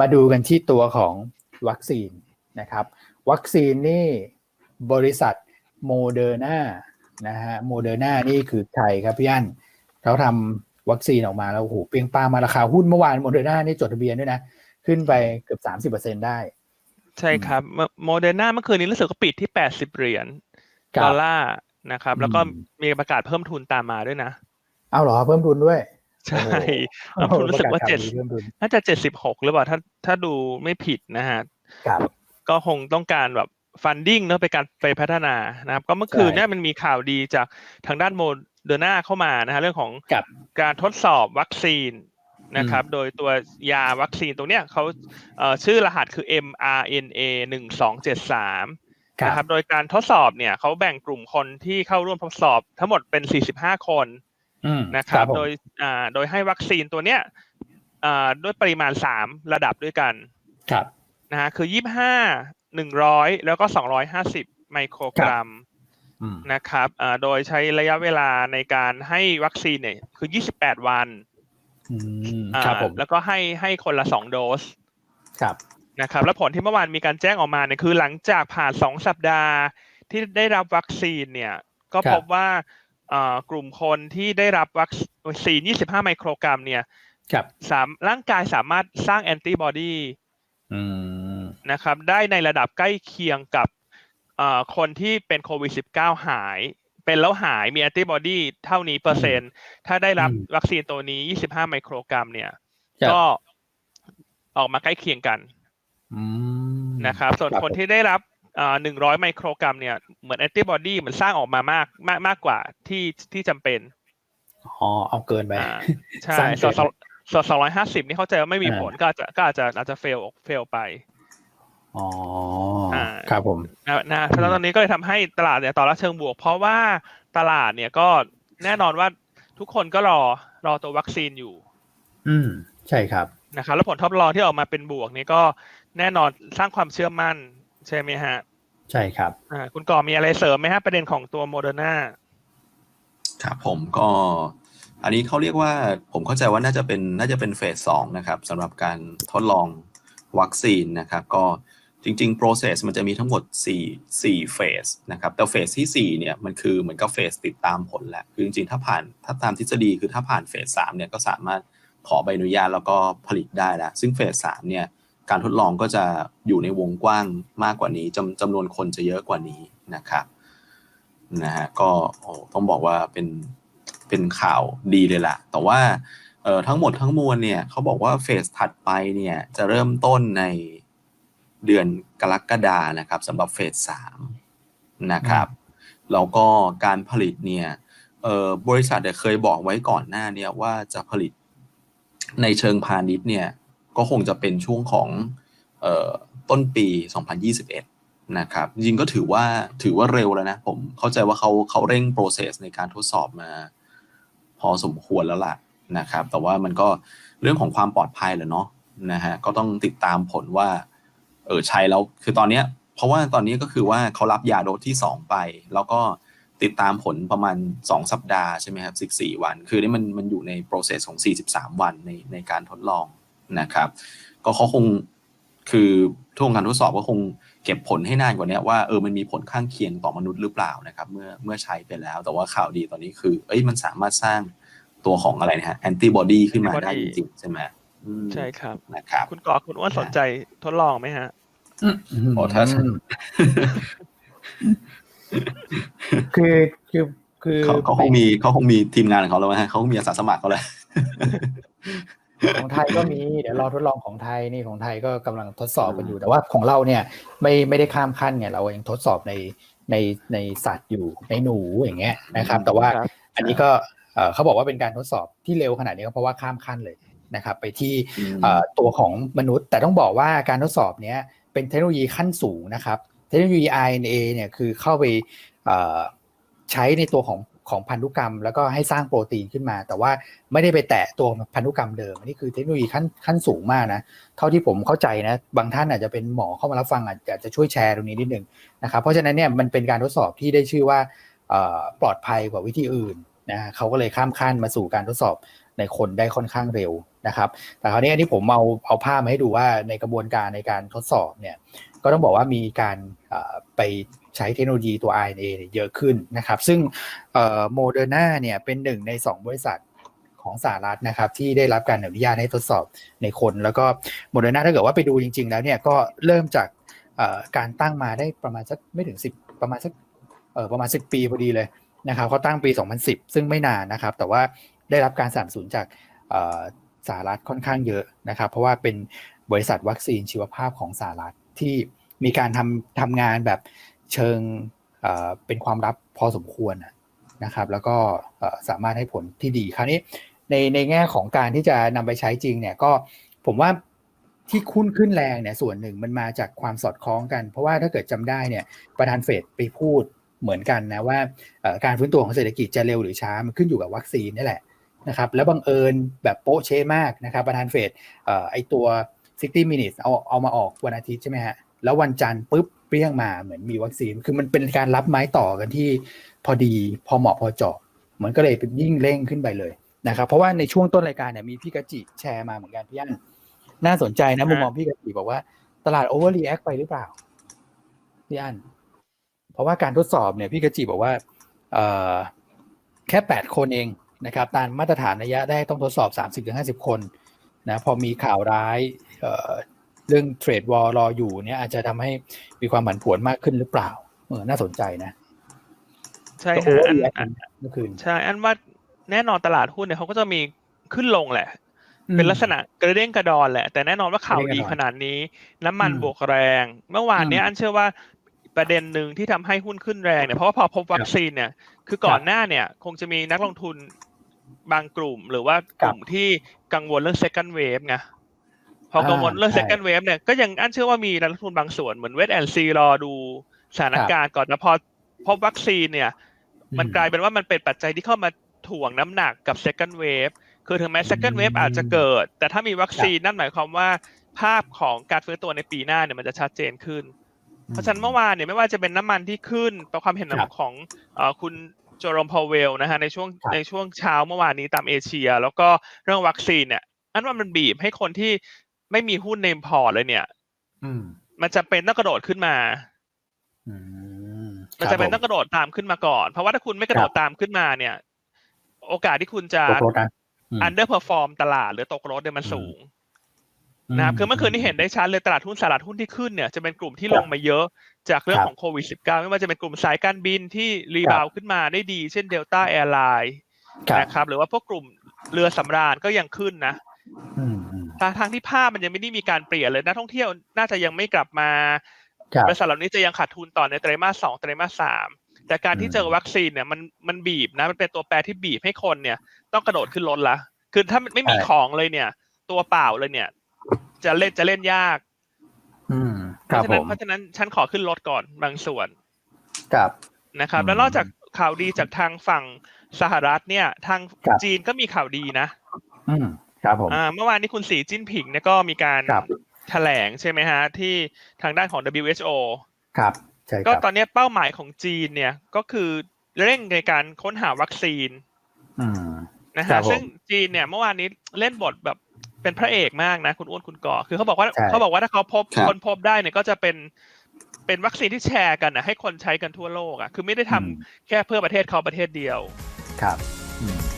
มาดูกันที่ตัวของวัคซีนนะครับ วัคซีนนี่บริษัทโมเดอร์นานะฮะโมเดอร์นานี่คือใครครับพี่อันเขาทำวัคซีนออกมาแล้วโอ้โหเปรียงปามาราคาหุ้นเมื่อวานโมเดอร์นานี่จดทะเบียนด้วยนะ ขึ้นไปเกือบสามสิบเปอร์เซ็นได้ ใช่ครับโมเดอร์นาเมื่อคืนนี้รู้สึกก็ปิดที่แปดสิบเหรียญครับดอลลาร์นะครับ แล้วก็อืมมีประกาศเพิ่มทุนตามมาด้วยนะ เอาเหรอเพิ่มทุนด้วย ใช่โอ้โหเพิ่มทุนรู้สึกว่าประเจ็ดข่ดีเพิ่มทุนน่าจะเจ็ดสิบหกหรือเปล่าถ้าถ้าดูไม่ผิดนะฮะครับก็คงต้องการแบบฟันดิ้งเนอะไปการไปพัฒนานะครับ ก็เมื่อคืนใช่เนี่ยมันมีข่าวดีจากทางด้านโมเดอร์นาเข้ามานะฮะเรื่องของกับการทดสอบวัคซีนนะครับ โดยตัวยาวัคซีนตรงเนี้ยเขาเอ่อชื่อรหัสคือ mRNA หนึ่งสองเจ็ดสามครันะครับบโดยการทดสอบเนี่ยเขาแบ่งกลุ่มคนที่เข้าร่วมทดสอบทั้งหมดเป็น 45 คนอืม นะครับผมโดยอ่าโดยให้วัคซีนตัวเนี้ยอ่าด้วยปริมาณ3ระดับด้วยกัน ครับนะฮะคือ25 100แล้วก็250ไมโครกรัมอืมนะครับอ่าโดยใช้ระยะเวลาในการให้วัคซีนเนี่ยคือ28วันอืมอ่าครับผมแล้วก็ให้ให้คนละ2โดส ครับนะครับ แล้วผลที่เมื่อวานมีการแจ้งออกมาเนี่ยคือหลังจากผ่าน2สัปดาห์ที่ได้รับวัคซีนเนี่ย ก็ครับพบว่าอ่า กลุ่มคนที่ได้รับวัคซีน 25 ไมโครกรัม เนี่ยครับสามร่างกายสามารถสร้างแอนติบอดีอืมนะครับ ได้ในระดับใกล้เคียงกับอ่าคนที่เป็นโควิด -19 หาย เป็นแล้วหายมีแอนติบอดีเท่านี้เปอร์เซ็นต์ ถ้าได้รับอืมวัคซีนตัวนี้ 25 ไมโครกรัม เนี่ยครับก็ออกมาใกล้เคียงกันอืมนะครับ ส่วนครับคนที่ได้รับ หนึ่งร้อยไมโครกรัมเนี่ยเหมือนแอนติบอดีเหมือนสร้างออกมามากมากมากกว่าที่ที่จำเป็นอ๋อเอาเกินไปอ่าใช่สร้างส่วนเกินส่วนสองร้อยห้าสิบนี่เข้าใจว่าไม่มีอ่าผลก็อาจจะก็อาจจะอาจจะเฟลเฟลไปอ๋ออาครับผมนะนะแล้วตอนนี้ก็เลยทำให้ตลาดเนี่ยต่อรับเชิงบวก เพราะว่าตลาดเนี่ยก็แน่นอนว่าทุกคนก็รอรอตัววัคซีนอยู่ อืม ใช่ครับนะครับแล้วผลทดลองที่ออกมาเป็นบวกนี่ก็แน่นอนสร้างความเชื่อมั่น ใช่ไหมฮะ ใช่ครับอ่าคุณก่อมีอะไรเสริมไหมฮะประเด็นของตัวโมเดอร์นาครับผมก็อันนี้เขาเรียกว่าผมเข้าใจว่าน่าจะเป็นน่าจะเป็นเฟสสองนะครับสำหรับการทดลองวัคซีนนะครับ ก็จริงๆ process มันจะมีทั้งหมด 4 4เฟสนะครับ แต่เฟสที่ 4 เนี่ย มันคือเหมือนกับเฟสติดตามผลแหละ คือจริงๆ ถ้าผ่าน ถ้าตามทฤษฎีคือถ้าผ่านเฟสสามเนี่ย ก็สามารถขอใบอนุญาตแล้วก็ผลิตได้แล้ว ซึ่งเฟสสามเนี่ย การทดลองก็จะอยู่ในวงกว้างมากกว่านี้จำจำนวนคนจะเยอะกว่านี้นะครับนะฮะก็ต้องบอกว่าเป็นเป็นข่าวดีเลยล่ะแต่ว่าทั้งหมดทั้งมวลเนี่ยเขาบอกว่าเฟสถัดไปเนี่ยจะเริ่มต้นในเดือนกรกฎานะครับสำหรับเฟสสามนะครับแล้วก็การผลิตเนี่ยบริษัทเนี่ยเคยบอกไว้ก่อนหน้าเนี่ยว่าจะผลิตในเชิงพาณิชย์เนี่ย ก็คงจะเป็นช่วงของออต้นปี 2021 นะครับจริงก็ถือว่าถือว่าเร็วแล้วนะ ผมเข้าใจว่าเขาเขาเร่ง process ในการทดสอบมา พอสมควรแล้วล่ะนะครับ แต่ว่ามันก็เรื่องของความปลอดภัยแหละเนาะนะฮะก็ต้องติดตามผลว่าเออใช้แล้วคือตอนเนี้ยเพราะว่าตอนนี้ก็คือว่าเขารับยาโดสที่ 2 ไป แล้วก็ติดตามผลประมาณ 2 สัปดาห์ใช่ไหมครับ 14 วัน คือนี่มันมันอยู่ใน process ของ 43 วันในในการทดลอง นะครับ ก็เขาคงคือช่วงการทดสอบก็คงเก็บผลให้นานกว่านี้ว่าเออมันมีผลข้างเคียงต่อมนุษย์หรือเปล่านะครับเมื่อเมื่อใช้ไปแล้ว แต่ว่าข่าวดีตอนนี้คือ เอ้ยมันสามารถสร้างตัวของอะไรนะฮะแอนติบอดีขึ้นมาได้จริงๆใช่ไหมอืมใช่ครับนะครับ คุณก่อคุณอ้วนสนใจทดลองไหมฮะโอ้ถ้าคือคือคือเขาเขาคงมีเขาคงมีทีมงานของเขาแล้วนะฮะเขาคงมีอาสาสมัครเขาแล้ว ของไทยก็มีเดี๋ยวรอทดลองของไทยนี่ของไทยก็กำลังทดสอบกันอยู่ แต่ว่าของเราเนี่ยไม่ไม่ได้ข้ามขั้นไงเรายังทดสอบในในในสัตว์อยู่ในหนูอย่างเงี้ยนะครับ แต่ว่าครับอันนี้ก็เอ่อเขาบอกว่าเป็นการทดสอบที่เร็วขนาดนี้ก็เพราะว่าข้ามขั้นเลยนะครับ ไปที่อืมเอ่อตัวของมนุษย์ แต่ต้องบอกว่าการทดสอบเนี้ยเป็นเทคโนโลยีขั้นสูงนะครับ เทคโนโลยี RNA เนี่ยคือเข้าไปเอ่อใช้ในตัวของ ของพันธุกรรม แล้วก็ให้สร้างโปรตีนขึ้นมา แต่ว่าไม่ได้ไปแตะตัวพันธุกรรมเดิมนนี้คือเทคโนโลยีขั้นขั้นสูงมากนะเท่าที่ผมเข้าใจนะบางท่านอาจจะเป็นหมอเข้ามารับฟังอาจจะช่วยแชร์ตรงนี้นิดนึงนะครับเพราะฉะนั้นเนี่ยมันเป็นการทดสอบที่ได้ชื่อว่าปลอดภัยกว่าวิธีอื่นนะเขาก็เลยข้ามขั้นมาสู่การทดสอบในคนได้ค่อนข้างเร็วนะครับ แต่คราวนี้อันนี้ผมเอาเอาภาพมาให้ดูว่าในกระบวนการในการทดสอบเนี่ยก็ต้องบอกว่ามีการไป ใช้เทคโนโลยีตัว RNA เนเยเยอะขึ้นนะครับ ซึ่งโมเดอร์นาเนี่ยเป็นหนึ่งใน 2 บริษัทของสหรัฐนะครับ ที่ได้รับการอนุญาตให้ทดสอบในคน แล้วก็โมเดอร์นาถ้าเกิดว่าไปดูจริง ๆ แล้วเนี่ยก็เริ่มจากการตั้งมาได้ประมาณสักไม่ถึง 10 ประมาณสักประมาณ 10 ปีพอดีเลยนะครับเขาตั้งปี 2010 ซึ่งไม่นานนะครับ แต่ว่าได้รับการสนับสนุนจากสหรัฐค่อนข้างเยอะนะครับ เพราะว่าเป็นบริษัทวัคซีนชีวภาพของสหรัฐที่มีการทำทำงานแบบ เชิงเป็นความลับพอสมควรนะครับ แล้วก็สามารถให้ผลที่ดีคราวนี้ในในแง่ของการที่จะนำไปใช้จริงเนี่ยก็ผมว่าที่คุ้นขึ้นแรงเนี่ยส่วนหนึ่งมันมาจากความสอดคล้องกัน เพราะว่าถ้าเกิดจำได้เนี่ยประธานเฟดไปพูดเหมือนกันนะว่าการฟื้นตัวของเศรษฐกิจจะเร็วหรือช้ามันขึ้นอยู่กับวัคซีนนี่แหละนะครับแล้วบังเอิญแบบโป๊ะเชะมากนะครับประธานเฟดไอตัว 60 minutes เอาเอามาออกวันอาทิตย์ใช่ไหมฮะ แล้ววันจันทร์ปุ๊บเปรี้ยงมาเหมือนมีวัคซีน คือมันเป็นการรับไม้ต่อกันที่พอดีพอเหมาะพอเจาะมันก็เลยเป็นยิ่งเร่งขึ้นไปเลยนะครับเพราะว่าในช่วงต้นรายการเนี่ยมีพี่กะจิแชร์มาเหมือนกันพี่อันน่าสนใจนะมุมมองพี่กะจิบอกว่าตลาดโอเวอร์รีแอคไปหรือเปล่าพี่อันเพราะว่าการทดสอบเนี่ยพี่กะจิบอกว่าเอ่อแค่แปดคนเองนะครับตามมาตรฐานระยะได้ต้องทดสอบสามสิบถึงห้าสิบคนนะพอมีข่าวร้าย เอ่อเรื่องเทรดวอลรออยู่เนี่ยอาจจะทำให้มีความผันผวนมากขึ้นหรือเปล่า เออน่าสนใจนะ ใช่ก็ฮะโออันเวอร์อันเมื่อคืนใช่ อันว่าแน่นอนตลาดหุ้นเนี่ยเขาก็จะมีขึ้นลงแหละ เป็นลักษณะกระเด้งกระดอนแหละ แต่แน่นอนว่าข่าวดีขนาดนี้ น้ำมันอืมบวกแรง เมื่อวานเนี้ยอืมอันเชื่อว่าประเด็นหนึ่งที่ทำให้หุ้นขึ้นแรงเนี่ยเพราะว่าพอพบวัคซีนเนี่ย คือก่อนหน้าเนี่ย คงจะมีนักลงทุนบางกลุ่ม หรือว่ากลุ่มที่กังวลเรื่อง second wave ไงพ อกังวลเรื่องใช่ second wave เนี่ยก็ยังอันเชื่อว่ามีนักลงทุนบางส่วนเหมือนเวทแอนซีรอดูสถานการณ์ก่อนแต่พอพบวัคซีนเนี่ย มันกลายเป็นว่ามันเป็นปัจจัยที่เข้ามาถ่วงน้ำหนักกับ second wave คือถึงแม้ second wave อืมอาจจะเกิด แต่ถ้ามีวัคซีนนั่นหมายความว่า ภาพของการฟื้นตัวในปีหน้าเนี่ยมันจะชัดเจนขึ้น เพราะฉะนั้นเมื่อวานเนี่ยไม่ว่าจะเป็นน้ำมันที่ขึ้นประความเห็นครับของเอ่อคุณโจโรมพาวเวลนะฮะในช่วงครับในช่วงเช้าเมื่อวานนี้ตามเอเชีย แล้วก็เรื่องวัคซีนเนี่ยอันว่ามันบีบให้คนที่ ไม่มีหุ้นในพอร์ตเลยเนี่ย อืม มันจะเป็นต้องกระโดดขึ้นมา อืมมันจะเป็นคต้รัอบงกระโดดตามขึ้นมาก่อน เพราะว่าถ้าคุณไม่กระโดดตามขึ้นมาเนี่ย โอกาสที่คุณจะผมตกรถนะอืม underperform ตลาดหรือตกรถเนี่ยมันสูงนะครับคือเมื่อคืนที่เห็นได้ชัดเลยตลาดหุ้นสหรัฐหุ้นที่ขึ้นเนี่ยจะเป็นกลุ่มที่ลงมาเยอะจากเรื่องครับของโควิด -19 ไม่ว่าจะเป็นกลุ่มสายการบินที่รีบาวด์ขึ้นมาได้ดี เช่นเดลต้าแอร์ไลน์ครับนะครับหรือว่าพวกกลุ่มเรือสำราญก็ยังขึ้นนะอืมอืม ทางทางที่ภาพมันยังไม่ได้มีการเปลี่ยนเลยนักท่องเที่ยวน่าจะยังไม่กลับมาครับบริษัทเหล่านี้จะยังขาดทุนต่อในไตรมาสสองไตรมาสสามแต่การที่อืมเจอวัคซีนเนี่ยมันมันบีบนะมันเป็นตัวแปรที่บีบให้คนเนี่ย ต้องกระโดดขึ้นรถละคือถ้าไม่มีของเลยเนี่ย ตัวเปล่าเลยเนี่ย จะเล่นจะเล่นยาก อืมเพครับราะฉะผนั้นมเพราะฉะนั้นฉันขอขึ้นรถก่อนบางส่วนครับนะครับอืมแล้วนอกจากข่าวดีจากทางฝั่งสหรัฐเนี่ย ทางครับจีนก็มีข่าวดีนะ อืม ครับผมอ่าเมื่อวานนี้คุณสีจิ้นผิงเนี่ยก็มีการครับแถลงใช่ไหมฮะ ที่ทางด้านของ WHO ครับใช่คก็รับตอนนี้เป้าหมายของจีนเนี่ยก็คือเร่งในการค้นหาวัคซีนอืมนะครัฮะบผมซึ่งจีนเนี่ยเมื่อวานนี้เล่นบทแบบเป็นพระเอกมากนะ คุณอ้วนคุณก่อ คือเขาบอกว่าใช่เขาบอกว่าถ้าเขาพบครับคนพบได้เนี่ยก็จะเป็นเป็นวัคซีนที่แชร์กันนะให้คนใช้กันทั่วโลกอะคือไม่ได้ทำอืมแค่เพื่อประเทศเขาประเทศเดียว ครับอืม